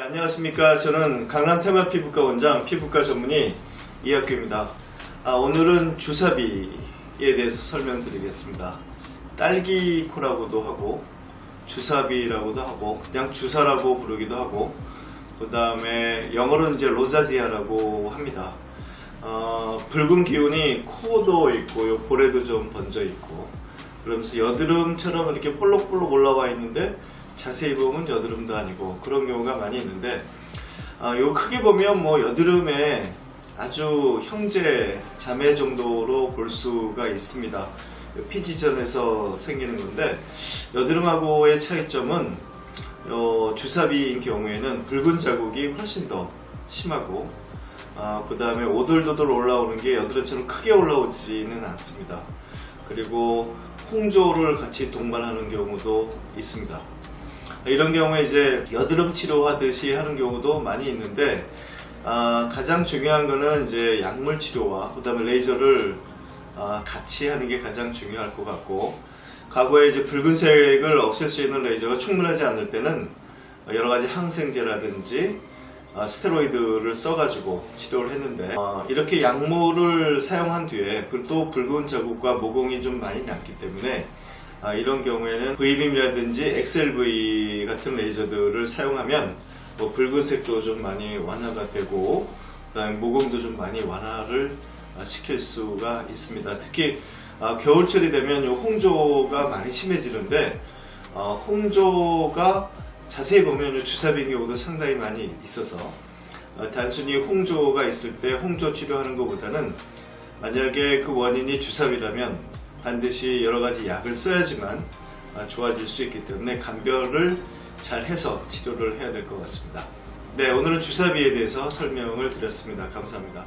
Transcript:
안녕하십니까. 저는 강남 테마 피부과 원장 피부과 전문의 이학규입니다. 아, 오늘은 주사비에 대해서 설명드리겠습니다. 딸기코라고도 하고 주사비라고도 하고 그냥 주사라고 부르기도 하고 그 다음에 영어로는 이제 로자지아라고 합니다. 어, 붉은 기운이 코도 있고 요 볼에도 좀 번져 있고 그러면서 여드름처럼 이렇게 볼록볼록 올라와 있는데 자세히 보면 여드름도 아니고 그런 경우가 많이 있는데 아, 요 크게 보면 뭐 여드름의 아주 형제 자매 정도로 볼 수가 있습니다. 피지전에서 생기는 건데 여드름하고의 차이점은 어, 주사비인 경우에는 붉은 자국이 훨씬 더 심하고 그 다음에 오돌도돌 올라오는 게 여드름처럼 크게 올라오지는 않습니다. 그리고 홍조를 같이 동반하는 경우도 있습니다. 이런 경우에 이제 여드름 치료하듯이 하는 경우도 많이 있는데 아, 가장 중요한 거는 이제 약물 치료와 그다음에 레이저를 아, 같이 하는 게 가장 중요할 것 같고 과거에 이제 붉은색을 없앨 수 있는 레이저가 충분하지 않을 때는 여러 가지 항생제라든지 아, 스테로이드를 써가지고 치료를 했는데 아, 이렇게 약물을 사용한 뒤에 또 붉은 자국과 모공이 좀 많이 남기 때문에 아, 이런 경우에는 V빔이라든지 XLV 같은 레이저들을 사용하면 뭐 붉은색도 좀 많이 완화가 되고 그다음에 모공도 좀 많이 완화를 아, 시킬 수가 있습니다. 특히 아, 겨울철이 되면 요 홍조가 많이 심해지는데 어, 홍조가 자세히 보면 요 주사비인 경우도 상당히 많이 있어서 어, 단순히 홍조가 있을 때 홍조 치료하는 것보다는 만약에 그 원인이 주사비라면 반드시 여러 가지 약을 써야지만 아, 좋아질 수 있기 때문에 감별을 잘 해서 치료를 해야 될 것 같습니다. 네, 오늘은 주사비에 대해서 설명을 드렸습니다. 감사합니다.